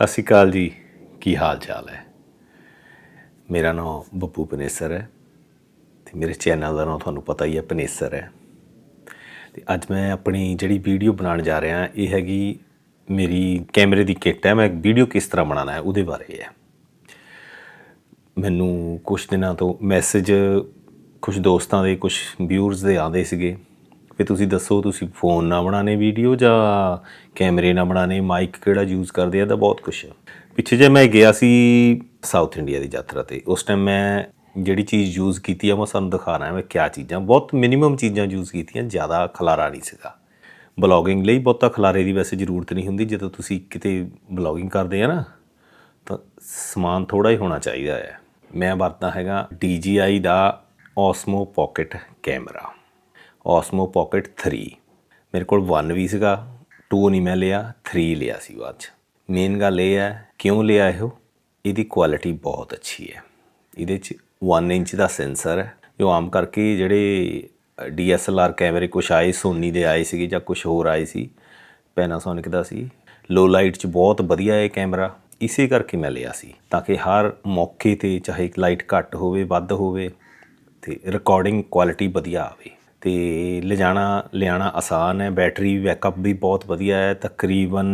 ਸਤਿ ਸ਼੍ਰੀ ਅਕਾਲ ਜੀ। ਕੀ ਹਾਲ ਚਾਲ ਹੈ? ਮੇਰਾ ਨਾਮ ਬੱਪੂ ਪਨੇਸਰ ਹੈ ਤੇ ਮੇਰੇ ਚੈਨਲ ਦਾ ਨਾਮ ਤੁਹਾਨੂੰ ਪਤਾ ਹੀ ਹੈ, ਪਨੇਸਰ ਹੈ। ਤੇ ਅੱਜ ਮੈਂ ਆਪਣੀ ਜਿਹੜੀ ਵੀਡੀਓ ਬਣਾਉਣ ਜਾ ਰਿਹਾ, ਇਹ ਹੈਗੀ ਮੇਰੀ ਕੈਮਰੇ ਦੀ ਕਿੱਟ ਹੈ। ਮੈਂ ਵੀਡੀਓ ਕਿਸ ਤਰ੍ਹਾਂ ਬਣਾਉਣਾ ਹੈ, ਉਹਦੇ ਬਾਰੇ ਹੈ। ਮੈਨੂੰ ਕੁਝ ਦਿਨਾਂ ਤੋਂ ਮੈਸੇਜ ਕੁਝ ਦੋਸਤਾਂ ਦੇ ਕੁਝ ਵਿਊਅਰਸ ਦੇ ਆਉਂਦੇ ਸੀਗੇ। ਵੀ ਤੁਸੀਂ ਦੱਸੋ, ਤੁਸੀਂ ਫੋਨ ਨਾਲ ਬਣਾਣੇ ਵੀਡੀਓ ਜਾਂ ਕੈਮਰੇ ਨਾਲ ਬਣਾਣੇ ਮਾਈਕ ਕਿਹੜਾ ਯੂਜ਼ ਕਰਦੇ ਆ ਤਾਂ ਬਹੁਤ ਕੁਝ ਪਿੱਛੇ ਜੇ ਮੈਂ ਗਿਆ ਸੀ ਸਾਊਥ ਇੰਡੀਆ ਦੀ ਯਾਤਰਾ ਤੇ, ਉਸ ਟਾਈਮ ਮੈਂ ਜਿਹੜੀ ਚੀਜ਼ ਯੂਜ਼ ਕੀਤੀ ਆ, ਮੈਂ ਤੁਹਾਨੂੰ ਦਿਖਾ ਰਿਹਾ ਮੈਂ ਕਿਆ ਚੀਜ਼ਾਂ। ਬਹੁਤ ਮਿਨੀਮਮ ਚੀਜ਼ਾਂ ਯੂਜ਼ ਕੀਤੀਆਂ, ਜ਼ਿਆਦਾ ਖਲਾਰਾ ਨਹੀਂ ਸੀਗਾ। ਬਲੌਗਿੰਗ ਲਈ ਬਹੁਤਾ ਖਲਾਰੇ ਦੀ ਵੈਸੇ ਜ਼ਰੂਰਤ ਨਹੀਂ ਹੁੰਦੀ, ਜਦੋਂ ਤੁਸੀਂ ਕਿਤੇ ਬਲੌਗਿੰਗ ਕਰਦੇ ਆ ਨਾ, ਤਾਂ ਸਮਾਨ ਥੋੜਾ ਹੀ ਹੋਣਾ ਚਾਹੀਦਾ ਹੈ। ਮੈਂ ਵਰਤਦਾ ਹੈਗਾ DJI ਦਾ Osmo Pocket camera Osmo Pocket 3 ਮੇਰੇ ਕੋਲ 1 ਵੀ ਸੀਗਾ 2 ਨਹੀਂ ਮੈਂ ਲਿਆ 3 ਲਿਆ ਸੀ ਬਾਅਦ ਚ। ਮੇਨ ਗੱਲ ਇਹ ਹੈ, ਕਿਉਂ ਲਿਆ ਇਹੋ? ਇਹਦੀ ਕੁਆਲਿਟੀ ਬਹੁਤ ਅੱਛੀ ਹੈ। ਇਹਦੇ ਚ 1 ਇੰਚ ਦਾ ਸੈਂਸਰ ਹੈ, ਜੋ ਆਮ ਕਰਕੇ ਜਿਹੜੇ DSLR ਕੈਮਰੇ ਕੁਛ ਆਏ ਸੋਨੀ ਦੇ ਆਏ ਸੀਗੇ ਜਾਂ ਕੁਝ ਹੋਰ ਆਏ ਸੀ ਪੈਨਾਸੋਨਿਕ ਦਾ ਸੀ। ਲੋ ਲਾਈਟ ਚ ਬਹੁਤ ਵਧੀਆ ਇਹ ਕੈਮਰਾ, ਇਸੇ ਕਰਕੇ ਮੈਂ ਲਿਆ ਸੀ, ਤਾਂ ਕਿ ਹਰ ਮੌਕੇ ਤੇ ਚਾਹੇ ਲਾਈਟ ਘੱਟ ਹੋਵੇ, ਵੱਧ ਹੋਵੇ, ਤੇ ਰਿਕਾਰਡਿੰਗ ਕੁਆਲਿਟੀ ਵਧੀਆ ਆਵੇ। ਤੇ ਲਿਜਾਣਾ ਲਿਆਣਾ ਆਸਾਨ ਹੈ। ਬੈਟਰੀ ਬੈਕਅਪ ਵੀ ਬਹੁਤ ਵਧੀਆ ਹੈ। ਤਕਰੀਬਨ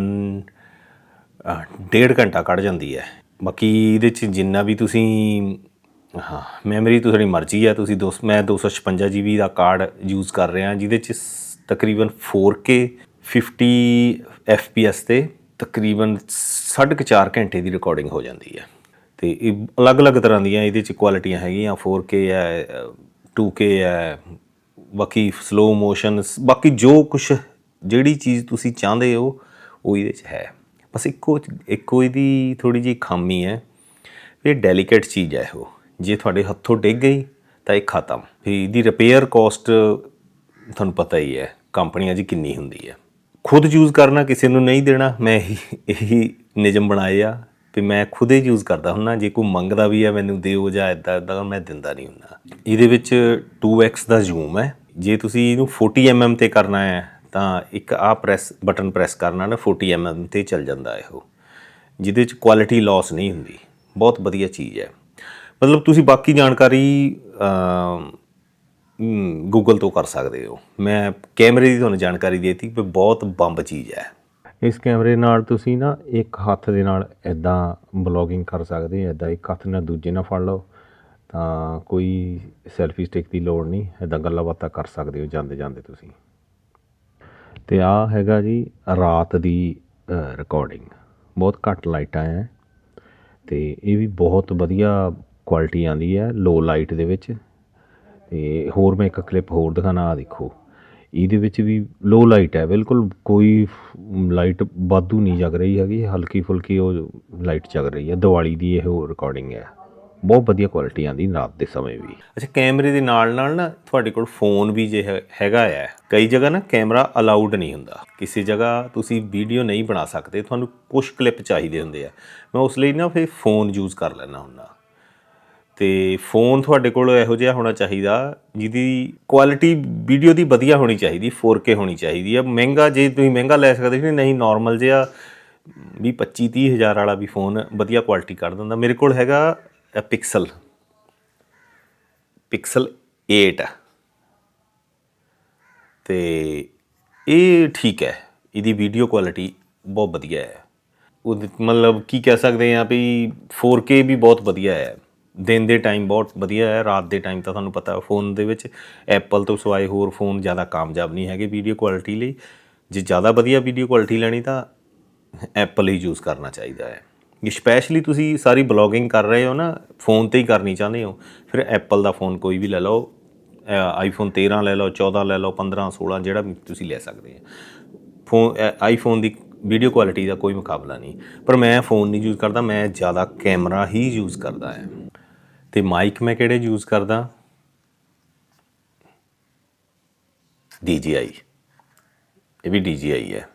ਡੇਢ ਘੰਟਾ ਕੱਢ ਜਾਂਦੀ ਹੈ। ਬਾਕੀ ਇਹਦੇ ਚ ਜਿੰਨਾ ਵੀ ਤੁਸੀਂ ਹਾਂ ਮੈਮਰੀ ਤੁਹਾਡੀ ਮਰਜ਼ੀ ਹੈ ਤੁਸੀਂ ਦੋਸ ਮੈਂ 256 GB ਦਾ ਕਾਰਡ ਯੂਜ਼ ਕਰ ਰਿਹਾ ਜਿਹਦੇ ਚ ਸ- ਤਕਰੀਬਨ 4K 50 FPS ਤੇ ਤਕਰੀਬਨ 4.5 ਘੰਟੇ ਦੀ ਰਿਕਾਰਡਿੰਗ ਹੋ ਜਾਂਦੀ ਹੈ। ਤੇ ਇਹ ਅਲੱਗ-ਅਲੱਗ ਤਰ੍ਹਾਂ ਦੀਆਂ ਇਹਦੇ ਚ ਕੁਆਲਿਟੀਆਂ ਹੈਗੀਆਂ। 4K ਹੈ ਅ, 2K ਹੈ ਬਾਕੀ ਸਲੋ ਮੋਸ਼ਨ ਬਾਕੀ ਜੋ ਕੁਝ ਜਿਹੜੀ ਚੀਜ਼ ਤੁਸੀਂ ਚਾਹੁੰਦੇ ਹੋ, ਉਹ ਇਹਦੇ ਚ ਹੈ। ਬਸ ਇੱਕੋ ਇੱਕੋ ਇਹਦੀ ਥੋੜੀ ਜਿਹੀ ਖਾਮੀ ਹੈ। ਇਹ ਡੈਲੀਕੇਟ ਚੀਜ਼ ਹੈ ਉਹ। ਜੇ ਤੁਹਾਡੇ ਹੱਥੋਂ ਡਿੱਗ ਗਈ, ਤਾਂ ਇਹ ਖਤਮ। ਵੀ ਇਹਦੀ ਰਿਪੇਅਰ ਕਾਸਟ ਤੁਹਾਨੂੰ ਪਤਾ ਹੀ ਹੈ, ਕੰਪਨੀਆਂ 'ਚ ਕਿੰਨੀ ਹੁੰਦੀ ਹੈ। ਖੁਦ ਯੂਜ਼ ਕਰਨਾ ਕਿਸੇ ਨੂੰ ਨਹੀਂ ਦੇਣਾ। ਮੈਂ ਇਹੀ ਇਹੀ ਨਿਯਮ ਬਣਾਏ ਆ ਵੀ ਮੈਂ ਖੁਦ ਹੀ ਯੂਜ਼ ਕਰਦਾ ਹੁੰਨਾ ਜੇ ਕੋਈ ਮੰਗਦਾ ਵੀ ਹੈ ਮੈਨੂੰ ਦਿਓ ਜਾਂ ਇਦਾਂ ਇਦਾਂ ਮੈਂ ਦਿੰਦਾ ਨਹੀਂ ਹੁੰਨਾ ਇਹਦੇ ਵਿੱਚ 2x ਦਾ ਜ਼ੂਮ ਹੈ। ਜੇ ਤੁਸੀਂ ਇਹਨੂੰ 40 mm ਤੇ ਕਰਨਾ ਹੈ, ਤਾਂ ਇੱਕ ਆ ਪ੍ਰੈਸ ਬਟਨ ਪ੍ਰੈਸ ਕਰਨਾ ਨਾ 40 mm ਤੇ ਚੱਲ ਜਾਂਦਾ ਇਹੋ। ਜਿਹਦੇ ਚ ਕੁਆਲਿਟੀ ਲਾਸ ਨਹੀਂ ਹੁੰਦੀ। ਬਹੁਤ ਵਧੀਆ ਚੀਜ਼ ਹੈ। ਮਤਲਬ ਤੁਸੀਂ ਬਾਕੀ ਜਾਣਕਾਰੀ ਗੂਗਲ ਤੋਂ ਕਰ ਸਕਦੇ ਹੋ। ਮੈਂ ਕੈਮਰੇ ਦੀ ਤੁਹਾਨੂੰ ਜਾਣਕਾਰੀ ਦੇਤੀ ਕਿ ਬਹੁਤ ਬੰਬ ਚੀਜ਼ ਹੈ। ਇਸ ਕੈਮਰੇ ਨਾਲ ਤੁਸੀਂ ਨਾ ਇੱਕ ਹੱਥ ਦੇ ਨਾਲ ਇਦਾਂ ਬਲੌਗਿੰਗ ਕਰ ਸਕਦੇ ਹੋ ਇਦਾਂ ਇੱਕ ਹੱਥ ਨਾਲ ਦੂਜੇ ਨਾਲ ਫੜ ਲਓ। ਤਾਂ ਕੋਈ ਸੈਲਫੀ ਸਟਿਕ ਦੀ ਲੋੜ ਨਹੀਂ ਇਦਾਂ ਗੱਲਾਂ ਬਾਤਾਂ ਕਰ ਸਕਦੇ ਹੋ ਜਾਂਦੇ ਜਾਂਦੇ ਤੁਸੀਂ। ਤੇ ਆ ਹੈਗਾ ਜੀ ਰਾਤ ਦੀ ਰਿਕਾਰਡਿੰਗ ਬਹੁਤ ਘੱਟ ਲਾਈਟਾਂ ਹੈ ਤੇ ਇਹ ਵੀ ਬਹੁਤ ਵਧੀਆ ਕੁਆਲਿਟੀ ਆਂਦੀ ਹੈ ਲੋ ਲਾਈਟ ਦੇ ਵਿੱਚ। ਤੇ ਹੋਰ ਮੈਂ ਇੱਕ ਕਲਿੱਪ ਹੋਰ ਦਿਖਾਣਾ ਆ ਦੇਖੋ। ਇਹਦੇ ਵਿੱਚ ਵੀ ਲੋ ਲਾਈਟ ਹੈ ਬਿਲਕੁਲ ਕੋਈ ਲਾਈਟ ਵਾਧੂ ਨਹੀਂ ਜਗ ਰਹੀ ਹੈਗੀ ਹਲਕੀ ਫੁਲਕੀ ਉਹ ਲਾਈਟ ਜਗ ਰਹੀ ਹੈ ਦੀਵਾਲੀ ਦੀ ਇਹ ਰਿਕਾਰਡਿੰਗ ਹੈ ਬਹੁਤ ਵਧੀਆ ਕੁਆਲਿਟੀ ਆਂਦੀ ਰਾਤ ਦੇ ਸਮੇਂ ਵੀ। ਅੱਛਾ, ਕੈਮਰੇ ਦੇ ਨਾਲ ਨਾਲ ਨਾ ਤੁਹਾਡੇ ਕੋਲ ਫੋਨ ਵੀ ਜੇ ਹੈ- ਹੈਗਾ ਹੈ ਕਈ ਜਗ੍ਹਾ ਨਾ ਕੈਮਰਾ ਅਲਾਉਡ ਨਹੀਂ ਹੁੰਦਾ। ਕਿਸੇ ਜਗ੍ਹਾ ਤੁਸੀਂ ਵੀਡੀਓ ਨਹੀਂ ਬਣਾ ਸਕਦੇ, ਤੁਹਾਨੂੰ ਕੁਝ ਕਲਿੱਪ ਚਾਹੀਦੇ ਹੁੰਦੇ ਆ। ਮੈਂ ਉਸ ਲਈ ਨਾ ਫਿਰ ਫੋਨ ਯੂਜ਼ ਕਰ ਲੈਣਾ ਹੁੰਦਾ। ਤੇ ਫੋਨ ਤੁਹਾਡੇ ਕੋਲ ਇਹੋ ਜਿਹਾ ਹੋਣਾ ਚਾਹੀਦਾ, ਜਿਹਦੀ ਕੁਆਲਿਟੀ ਵੀਡੀਓ ਦੀ ਵਧੀਆ ਹੋਣੀ ਚਾਹੀਦੀ 4K ਹੋਣੀ ਚਾਹੀਦੀ ਆ। ਮਹਿੰਗਾ ਜੇ ਤੁਸੀਂ ਮਹਿੰਗਾ ਲੈ ਸਕਦੇ ਸੀ, ਨਹੀਂ ਨਾਰਮਲ ਜਿਹਾ ਵੀ 25 30 ਹਜ਼ਾਰ ਵਾਲਾ ਵੀ ਫੋਨ ਵਧੀਆ ਕੁਆਲਿਟੀ ਕੱਢ ਦਿੰਦਾ। ਮੇਰੇ ਕੋਲ ਹੈਗਾ ਪਿਕਸਲ ਪਿਕਸਲ 8 ਤੇ ਇਹ ਠੀਕ ਹੈ। ਇਹਦੀ ਵੀਡੀਓ ਕੁਆਲਿਟੀ ਬਹੁਤ ਵਧੀਆ ਹੈ। ਉਹ ਮਤਲਬ ਕੀ ਕਹਿ ਸਕਦੇ ਆ ਵੀ 4K ਵੀ ਬਹੁਤ ਵਧੀਆ ਹੈ। ਦਿਨ ਦੇ ਟਾਈਮ ਬਹੁਤ ਵਧੀਆ ਹੈ। ਰਾਤ ਦੇ ਟਾਈਮ ਤਾਂ ਤੁਹਾਨੂੰ ਪਤਾ ਫੋਨ ਦੇ ਵਿੱਚ ਐਪਲ ਤੋਂ ਸਿਵਾਏ ਹੋਰ ਫੋਨ ਜ਼ਿਆਦਾ ਕਾਮਯਾਬ ਨਹੀਂ ਹੈਗੇ ਵੀਡੀਓ ਕੁਆਲਿਟੀ ਲਈ। ਜੇ ਜ਼ਿਆਦਾ ਵਧੀਆ ਵੀਡੀਓ ਕੁਆਲਿਟੀ ਲੈਣੀ ਤਾਂ ਐਪਲ ਹੀ ਯੂਜ਼ ਕਰਨਾ ਚਾਹੀਦਾ ਹੈ। ਸਪੈਸ਼ਲੀ ਤੁਸੀਂ ਸਾਰੀ ਬਲੌਗਿੰਗ ਕਰ ਰਹੇ ਹੋ ਨਾ ਫੋਨ ਤੇ ਹੀ ਕਰਨੀ ਚਾਹੁੰਦੇ ਹੋ, ਫਿਰ ਐਪਲ ਦਾ ਫੋਨ ਕੋਈ ਵੀ ਲੈ ਲਓ ਆਈਫੋਨ 13 ਲੈ ਲਓ 14 ਲੈ ਲਓ 15 16 ਜਿਹੜਾ ਵੀ ਤੁਸੀਂ ਲੈ ਸਕਦੇ ਆ ਫੋਨ ਆਈਫੋਨ ਦੀ ਵੀਡੀਓ ਕੁਆਲਿਟੀ ਦਾ ਕੋਈ ਮੁਕਾਬਲਾ ਨਹੀਂ। ਪਰ ਮੈਂ ਫੋਨ ਨਹੀਂ ਯੂਜ਼ ਕਰਦਾ, ਮੈਂ ਜ਼ਿਆਦਾ ਕੈਮਰਾ ਹੀ ਯੂਜ਼ ਕਰਦਾ ਹਾਂ। ਤੇ ਮਾਈਕ ਮੈਂ ਕਿਹੜੇ ਯੂਜ਼ ਕਰਦਾ? DJI ਇਹ ਵੀ DJI ਹੈ।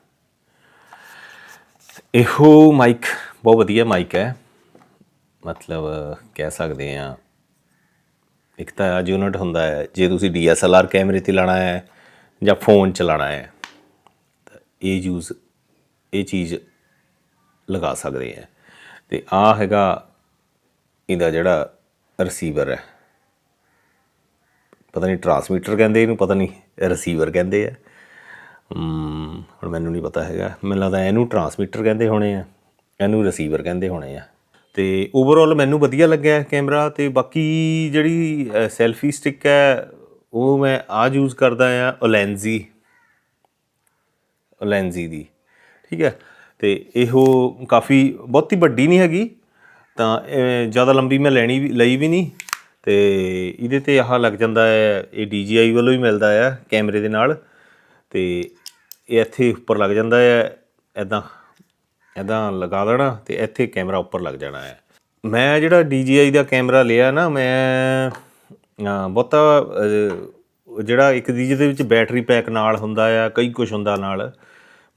ਇਹੋ ਮਾਈਕ ਬਹੁਤ ਵਧੀਆ ਮਾਈਕ ਹੈ। ਮਤਲਬ ਕਹਿ ਸਕਦੇ ਆ ਇੱਕ ਤਾਂ ਯੂਨਿਟ ਹੁੰਦਾ ਹੈ, ਜੇ ਤੁਸੀਂ DSLR ਕੈਮਰੇ ਤੇ ਲਾਣਾ ਹੈ ਜਾਂ ਫੋਨ ਚਲਾਣਾ ਹੈ, ਤਾਂ ਇਹ ਯੂਜ਼ ਇਹ ਚੀਜ਼ ਲਗਾ ਸਕਦੇ ਆ ਤੇ ਆ ਹੈਗਾ ਇਹਦਾ ਜਿਹੜਾ ਰਿਸੀਵਰ ਹੈ। ਪਤਾ ਨਹੀਂ ਟਰਾਂਸਮੀਟਰ ਕਹਿੰਦੇ ਇਹਨੂੰ, ਪਤਾ ਨਹੀਂ ਰਿਸੀਵਰ ਕਹਿੰਦੇ ਆ। ਹੁਣ ਮੈਨੂੰ ਨਹੀਂ ਪਤਾ ਹੈਗਾ। ਮੈਨੂੰ ਲੱਗਦਾ ਇਹਨੂੰ ਟਰਾਂਸਮੀਟਰ ਕਹਿੰਦੇ ਹੋਣੇ ਆ। ਇਹਨੂੰ ਰਿਸੀਵਰ ਕਹਿੰਦੇ ਹੋਣੇ ਆ। ਤੇ ਓਵਰਆਲ ਮੈਨੂੰ ਵਧੀਆ ਲੱਗਿਆ ਕੈਮਰਾ ਤੇ ਬਾਕੀ ਜਿਹੜੀ ਸੈਲਫੀ ਸਟਿਕ ਹੈ, ਉਹ ਮੈਂ ਆ ਯੂਜ਼ ਕਰਦਾ ਆ ਓਲੈਂਜ਼ੀ ਓਲੈਂਜੀ ਦੀ। ਠੀਕ ਹੈ? ਤੇ ਇਹੋ ਕਾਫੀ, ਬਹੁਤੀ ਵੱਡੀ ਨਹੀਂ ਹੈਗੀ, ਤਾਂ ਜ਼ਿਆਦਾ ਲੰਬੀ ਮੈਂ ਲੈਣੀ ਵੀ, ਲਈ ਵੀ ਨਹੀਂ। ਤੇ ਇਹਦੇ ਤੇ ਆਹ ਲੱਗ ਜਾਂਦਾ ਹੈ, ਇਹ DJI ਵੱਲੋਂ ਹੀ ਮਿਲਦਾ ਆ, ਕੈਮਰੇ ਦੇ ਨਾਲ। ਤੇ ਇਹ ਇੱਥੇ ਉੱਪਰ ਲੱਗ ਜਾਂਦਾ ਹੈ ਐਦਾਂ ਐਦਾਂ ਲਗਾ ਦੇਣਾ ਤੇ ਇੱਥੇ ਕੈਮਰਾ ਉੱਪਰ ਲੱਗ ਜਾਣਾ ਹੈ। ਮੈਂ ਜਿਹੜਾ DJI ਦਾ ਕੈਮਰਾ ਲਿਆ ਨਾ, ਮੈਂ ਬਹੁਤਾ ਜਿਹੜਾ ਇੱਕ ਦੀ ਜਿਹਦੇ ਵਿੱਚ ਬੈਟਰੀ ਪੈਕ ਨਾਲ ਹੁੰਦਾ ਆ, ਕਈ ਕੁਝ ਹੁੰਦਾ ਨਾਲ,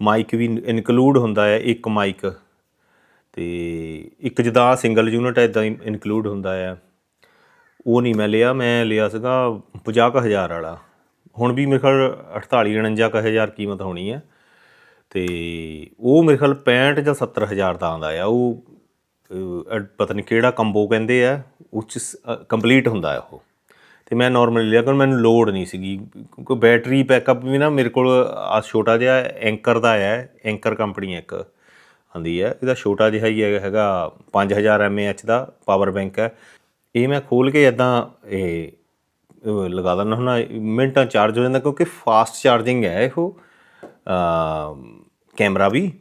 ਮਾਈਕ ਵੀ ਇਨਕਲੂਡ ਹੁੰਦਾ ਹੈ ਇੱਕ ਮਾਈਕ। ਤੇ ਇੱਕ ਜਦਾ ਸਿੰਗਲ ਯੂਨਿਟ ਇਦਾਂ ਇਨਕਲੂਡ ਹੁੰਦਾ ਆ। ਉਹ ਨਹੀਂ ਮੈਂ ਲਿਆ ਮੈਂ ਲਿਆ ਸੀਗਾ 50000 ਵਾਲਾ। ਹੁਣ ਵੀ ਮੇਰੇ ਖਿਆਲ 48 49 ਹਜ਼ਾਰ ਕੀਮਤ ਹੋਣੀ ਹੈ ਤੇ ਉਹ ਮੇਰੇ ਖਿਆਲ 65 ਜਾਂ 70 ਹਜ਼ਾਰ ਦਾ ਆਉਂਦਾ ਆ। ਉਹ ਅਹ, ਪਤਾ ਨਹੀਂ ਕਿਹੜਾ ਕੰਬੋ ਕਹਿੰਦੇ ਆ ਉਹ ਚ ਕੰਪਲੀਟ ਹੁੰਦਾ ਆ ਉਹ। ਤੇ ਮੈਂ ਨਾਰਮਲੀ ਲਿਆ ਕਿਉਂਕਿ ਮੈਨੂੰ ਲੋਡ ਨਹੀਂ ਸੀਗੀ। ਕਿਉਂਕਿ ਬੈਟਰੀ ਬੈਕਅਪ ਵੀ ਨਾ ਮੇਰੇ ਕੋਲ ਆ ਛੋਟਾ ਜਿਹਾ ਐਂਕਰ ਦਾ ਹੈ ਐਂਕਰ ਕੰਪਨੀ ਇੱਕ। ਆਂਦੀ ਹੈ ਇਹਦਾ ਛੋਟਾ ਜਿਹਾ ਹੀ ਹੈਗਾ- ਹੈਗਾ 5000 mAh ਦਾ ਪਾਵਰ ਬੈਂਕ ਹੈ ਇਹ ਮੈਂ ਖੋਲ ਕੇ ਇਦਾਂ ਇਹ ਲਗਾ ਦਿੰਦਾ ਹੁੰਦਾ ਮਿੰਟਾਂ ਚਾਰਜ ਹੋ ਜਾਂਦਾ ਕਿਉਂਕਿ ਫਾਸਟ ਚਾਰਜਿੰਗ ਹੈ ਇਹੋ ਕੈਮਰਾ ਵੀ।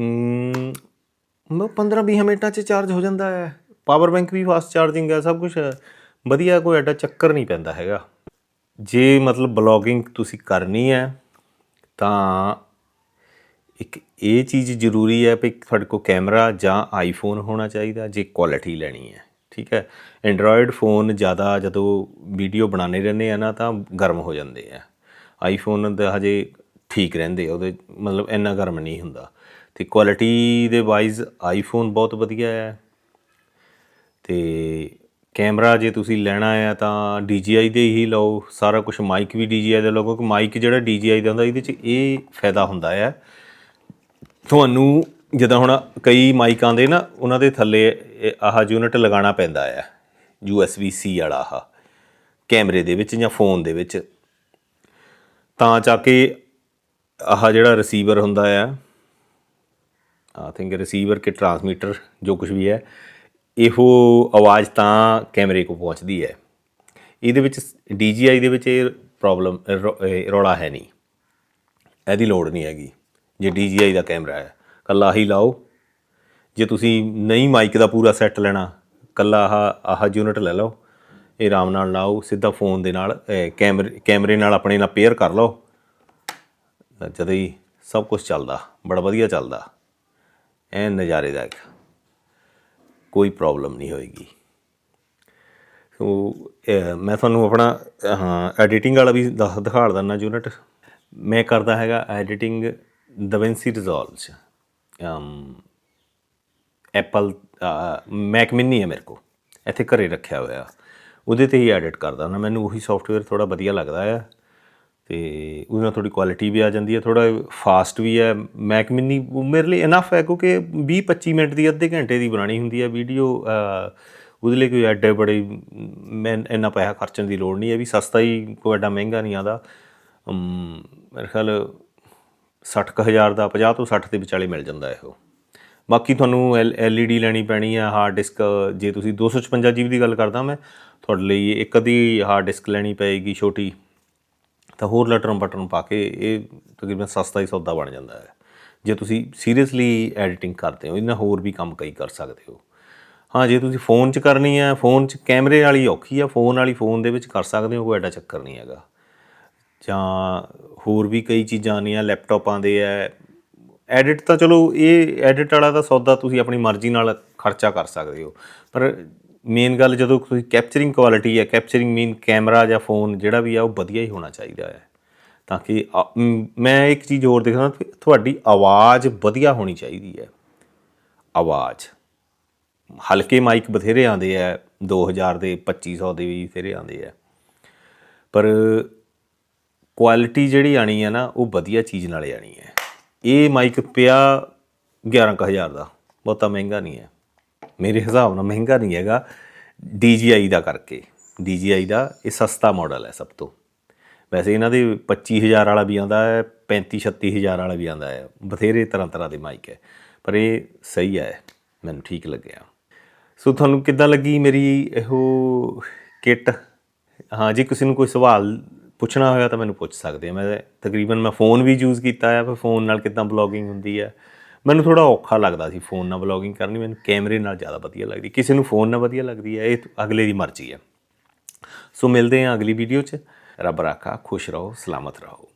ਅਮ, ਮੈਂ 15-20 ਮਿੰਟਾਂ 'ਚ ਚਾਰਜ ਹੋ ਜਾਂਦਾ ਹੈ। ਪਾਵਰ ਬੈਂਕ ਵੀ ਫਾਸਟ ਚਾਰਜਿੰਗ ਹੈ ਸਭ ਕੁਝ ਵਧੀਆ ਕੋਈ ਐਡਾ ਚੱਕਰ ਨਹੀਂ ਪੈਂਦਾ ਹੈਗਾ। ਜੇ ਮਤਲਬ ਬਲੌਗਿੰਗ ਤੁਸੀਂ ਕਰਨੀ ਹੈ ਤਾਂ ਇੱਕ ਇਹ ਚੀਜ਼ ਜ਼ਰੂਰੀ ਹੈ ਵੀ ਤੁਹਾਡੇ ਕੋਲ ਕੈਮਰਾ ਜਾਂ ਆਈਫੋਨ ਹੋਣਾ ਚਾਹੀਦਾ ਜੇ ਕੁਆਲਿਟੀ ਲੈਣੀ ਹੈ। ਠੀਕ ਹੈ? ਐਂਡਰੋਇਡ ਫੋਨ ਜ਼ਿਆਦਾ ਜਦੋਂ ਵੀਡੀਓ ਬਣਾਉਂਦੇ ਰਹਿੰਦੇ ਆ ਨਾ ਤਾਂ ਗਰਮ ਹੋ ਜਾਂਦੇ ਆ। ਆਈਫੋਨ ਦਾ ਹਜੇ ਠੀਕ ਰਹਿੰਦੇ ਆ, ਉਹਦੇ ਮਤਲਬ ਇੰਨਾ ਗਰਮ ਨਹੀਂ ਹੁੰਦਾ। ਤੇ ਕੁਆਲਿਟੀ ਦੇ ਵਾਈਜ਼ ਆਈਫੋਨ ਬਹੁਤ ਵਧੀਆ ਹੈ। ਤੇ ਕੈਮਰਾ ਜੇ ਤੁਸੀਂ ਲੈਣਾ ਆ ਤਾਂ DJI ਦੇ ਹੀ ਲਓ, ਸਾਰਾ ਕੁਝ ਮਾਈਕ ਵੀ DJI ਦਾ ਲਓ, ਕਿਉਂਕਿ ਮਾਈਕ ਜਿਹੜਾ DJI ਦਾ ਹੁੰਦਾ, ਇਹਦੇ 'ਚ ਇਹ ਫਾਇਦਾ ਹੁੰਦਾ ਹੈ। ਤੁਹਾਨੂੰ ਜਦੋਂ ਹੁਣ ਕਈ ਮਾਈਕ ਆਉਂਦੇ ਨਾ, ਉਹਨਾਂ ਦੇ ਥੱਲੇ ਆਹ ਯੂਨਿਟ ਲਗਾਉਣਾ ਪੈਂਦਾ ਹੈ USB C ਵਾਲਾ ਆਹ, ਕੈਮਰੇ ਦੇ ਵਿੱਚ ਜਾਂ ਫੋਨ ਦੇ ਵਿੱਚ। ਤਾਂ ਜਾ ਕੇ ਆਹ ਜਿਹੜਾ ਰਿਸੀਵਰ ਹੁੰਦਾ ਆ ਆਈ ਥਿੰਕ ਰਿਸੀਵਰ ਕੇ ਟਰਾਂਸਮੀਟਰ ਜੋ ਕੁਝ ਵੀ ਹੈ, ਇਹੋ ਆਵਾਜ਼ ਤਾਂ ਕੈਮਰੇ ਕੋ ਪਹੁੰਚਦੀ ਹੈ। ਇਹਦੇ ਵਿੱਚ DJI ਦੇ ਵਿੱਚ ਇਹ ਪ੍ਰੋਬਲਮ ਰੌਲਾ ਹੈ ਨਹੀਂ। ਇਹਦੀ ਲੋੜ ਨਹੀਂ ਹੈਗੀ, ਜੇ DJI ਦਾ ਕੈਮਰਾ ਹੈ। ਕੱਲਾ ਹੀ ਲਾਓ, ਜੇ ਤੁਸੀਂ ਨਹੀਂ ਮਾਈਕ ਦਾ ਪੂਰਾ ਸੈੱਟ ਲੈਣਾ, ਕੱਲਾ ਆਹ ਆਹ ਯੂਨਿਟ ਲੈ ਲਓ, ਇਹ ਆਰਾਮ ਨਾਲ ਲਾਓ, ਸਿੱਧਾ ਫੋਨ ਦੇ ਨਾਲ ਕੈਮਰੇ ਕੈਮਰੇ ਨਾਲ ਆਪਣੇ ਨਾਲ ਪੇਅਰ ਕਰ ਲਓ। ਜਦ ਹੀ ਸਭ ਕੁਝ ਚੱਲਦਾ, ਬੜਾ ਵਧੀਆ ਚੱਲਦਾ। ਐਨ ਨਜ਼ਾਰੇਦਾਇਕ ਕੋਈ ਪ੍ਰੋਬਲਮ ਨਹੀਂ ਹੋਏਗੀ। ਸੋ ਮੈਂ ਤੁਹਾਨੂੰ ਆਪਣਾ, ਹਾਂ ਐਡੀਟਿੰਗ ਵਾਲਾ ਵੀ ਦੱਸ, ਦਿਖਾ ਦਿੰਦਾ ਯੂਨਿਟ ਮੈਂ ਕਰਦਾ ਹੈਗਾ ਐਡੀਟਿੰਗ ਦਵਿੰਸੀ ਰਿਜ਼ੋਲਵ ਚ। ਅਮ ਐਪਲ ਮੈਕ ਮਿਨੀ ਹੈ ਮੇਰੇ ਕੋ ਇੱਥੇ ਘਰੇ ਰੱਖਿਆ ਹੋਇਆ। ਉਹਦੇ ਤੇ ਹੀ ਐਡਿਟ ਕਰਦਾ ਨਾ ਮੈਨੂੰ ਉਹੀ ਸੌਫਟਵੇਅਰ ਥੋੜਾ ਵਧੀਆ ਲੱਗਦਾ ਆ। ਤੇ ਉਹਦੇ ਨਾਲ ਥੋੜੀ ਕੁਆਲਿਟੀ ਵੀ ਆ ਜਾਂਦੀ ਹੈ ਥੋੜਾ ਫਾਸਟ ਵੀ ਹੈ। ਮੈਕ ਮਿਨੀ, ਮੇਰੇ ਲਈ ਇਨਫ ਹੈ ਕਿਉਂਕਿ 20 25 ਮਿੰਟ ਦੀ ਅੱਧੇ ਘੰਟੇ ਦੀ ਬਣਾਣੀ ਹੁੰਦੀ ਹੈ ਵੀਡੀਓ ਉਹਦੇ ਲਈ ਕੋਈ ਐਡੇ ਬੜੇ, ਮੈਂ ਇੰਨਾ ਪੈਸਾ ਖਰਚਣ ਦੀ ਲੋੜ ਨਹੀਂ ਹੈ ਵੀ ਸਸਤਾ ਹੀ ਕੋਈ ਐਡਾ ਮਹਿੰਗਾ ਨਹੀਂ ਆਦਾ। ਮੇਰੇ ਖਿਆਲ 60000 ਦਾ 50 ਤੋਂ 60 ਦੇ ਵਿਚਾਲੇ ਮਿਲ ਜਾਂਦਾ ਇਹੋ। ਬਾਕੀ ਤੁਹਾਨੂੰ ਐਲਈਡੀ ਲੈਣੀ ਪੈਣੀ ਹੈ ਹਾਰਡ ਡਿਸਕ ਜੇ ਤੁਸੀਂ 256 ਜੀਬੀ ਦੀ ਗੱਲ ਕਰਦਾ ਮੈਂ, ਤੁਹਾਡੇ ਲਈ ਇੱਕ ਅੱਧੀ ਹਾਰਡ ਡਿਸਕ ਲੈਣੀ ਪਏਗੀ ਛੋਟੀ। ਤਾਂ ਹੋਰ ਲਟਰਨ ਬਟਨ ਪਾ ਕੇ ਇਹ ਤਕਰੀਬਨ ਸਸਤਾ ਹੀ ਸੌਦਾ ਬਣ ਜਾਂਦਾ ਹੈ। ਜੇ ਤੁਸੀਂ ਸੀਰੀਅਸਲੀ ਐਡੀਟਿੰਗ ਕਰਦੇ ਹੋ ਇਹਨਾਂ ਹੋਰ ਵੀ ਕੰਮ ਕਈ ਕਰ ਸਕਦੇ ਹੋ। ਹਾਂ, ਜੇ ਤੁਸੀਂ ਫੋਨ 'ਚ ਕਰਨੀ ਹੈ ਫੋਨ 'ਚ ਕੈਮਰੇ ਵਾਲੀ ਔਖੀ ਆ ਫੋਨ ਵਾਲੀ ਫੋਨ ਦੇ ਵਿੱਚ ਕਰ ਸਕਦੇ ਹੋ, ਕੋਈ ਐਡਾ ਚੱਕਰ ਨਹੀਂ ਹੈਗਾ। ਜਾਂ ਹੋਰ ਵੀ ਕਈ ਚੀਜ਼ਾਂ ਆਉਂਦੀਆਂ ਲੈਪਟਾਪਾਂ ਦੇ ਐ ਐਡਿਟ ਤਾਂ ਚਲੋ, ਇਹ ਐਡਿਟ ਵਾਲਾ ਤਾਂ ਸੌਦਾ ਤੁਸੀਂ ਆਪਣੀ ਮਰਜ਼ੀ ਨਾਲ ਖਰਚਾ ਕਰ ਸਕਦੇ ਹੋ। ਪਰ ਮੇਨ ਗੱਲ ਜਦੋਂ ਤੁਸੀਂ ਕੈਪਚਰਿੰਗ ਕੁਆਲਿਟੀ ਹੈ ਕੈਪਚਰਿੰਗ ਮੀਨ ਕੈਮਰਾ ਜਾਂ ਫੋਨ ਜਿਹੜਾ ਵੀ ਆ, ਉਹ ਵਧੀਆ ਹੀ ਹੋਣਾ ਚਾਹੀਦਾ ਹੈ। ਤਾਂ ਕਿ ਮੈਂ ਇੱਕ ਚੀਜ਼ ਹੋਰ ਦੇਖਣਾ ਤੁਹਾਡੀ ਆਵਾਜ਼ ਵਧੀਆ ਹੋਣੀ ਚਾਹੀਦੀ ਹੈ। ਆਵਾਜ਼। ਹਲਕੇ ਮਾਈਕ ਬਥੇਰੇ ਆਉਂਦੇ ਆ 2000 ਦੇ 2500 ਦੇ ਵੀ ਬਥੇਰੇ ਆਉਂਦੇ ਆ। ਪਰ ਕੁਆਲਿਟੀ ਜਿਹੜੀ ਆਣੀ ਹੈ ਨਾ, ਉਹ ਵਧੀਆ ਚੀਜ਼ ਨਾਲ ਆਣੀ ਹੈ। ਇਹ ਮਾਈਕ ਪਿਆ 11000 ਦਾ, ਬਹੁਤਾ ਮਹਿੰਗਾ ਨਹੀਂ ਹੈ। ਮੇਰੇ ਹਿਸਾਬ ਨਾਲ ਮਹਿੰਗਾ ਨਹੀਂ ਹੈਗਾ DJI ਦਾ ਕਰਕੇ। DJI ਦਾ ਇਹ ਸਸਤਾ ਮਾਡਲ ਹੈ ਸਭ ਤੋਂ। ਵੈਸੇ ਇਹਨਾਂ ਦੇ 25000 ਵਾਲਾ ਵੀ ਆਉਂਦਾ ਹੈ 35 36000 ਵਾਲਾ ਵੀ ਆਉਂਦਾ ਹੈ। ਬਥੇਰੇ ਤਰ੍ਹਾਂ ਤਰ੍ਹਾਂ ਦੇ ਮਾਈਕ ਹੈ। ਪਰ ਇਹ ਸਹੀ ਹੈ, ਮੈਨੂੰ ਠੀਕ ਲੱਗਿਆ। ਸੋ ਤੁਹਾਨੂੰ ਕਿੱਦਾਂ ਲੱਗੀ ਮੇਰੀ ਇਹੋ ਕਿੱਟ? ਹਾਂ, ਜੇ ਕਿਸੇ ਨੂੰ ਕੋਈ ਸਵਾਲ ਪੁੱਛਣਾ ਹੋਇਆ ਤਾਂ ਮੈਨੂੰ ਪੁੱਛ ਸਕਦੇ ਆ। ਮੈਂ ਤਕਰੀਬਨ ਮੈਂ ਫੋਨ ਵੀ ਯੂਜ਼ ਕੀਤਾ ਹੈ ਫਿਰ ਫੋਨ ਨਾਲ ਕਿੱਦਾਂ ਬਲੌਗਿੰਗ ਹੁੰਦੀ ਹੈ ਮੈਨੂੰ ਥੋੜਾ ਔਖਾ ਲੱਗਦਾ ਸੀ ਫੋਨ ਨਾਲ ਬਲੌਗਿੰਗ ਕਰਨੀ ਮੈਨੂੰ ਕੈਮਰੇ ਨਾਲ ਜ਼ਿਆਦਾ ਵਧੀਆ ਲੱਗਦੀ, ਕਿਸੇ ਨੂੰ ਫੋਨ ਨਾਲ ਵਧੀਆ ਲੱਗਦੀ ਹੈ, ਇਹ ਅਗਲੇ ਦੀ ਮਰਜ਼ੀ ਹੈ। ਸੋ ਮਿਲਦੇ ਹਾਂ ਅਗਲੀ ਵੀਡੀਓ 'ਚ। ਰੱਬ ਰਾਖਾ, ਖੁਸ਼ ਰਹੋ, ਸਲਾਮਤ ਰਹੋ।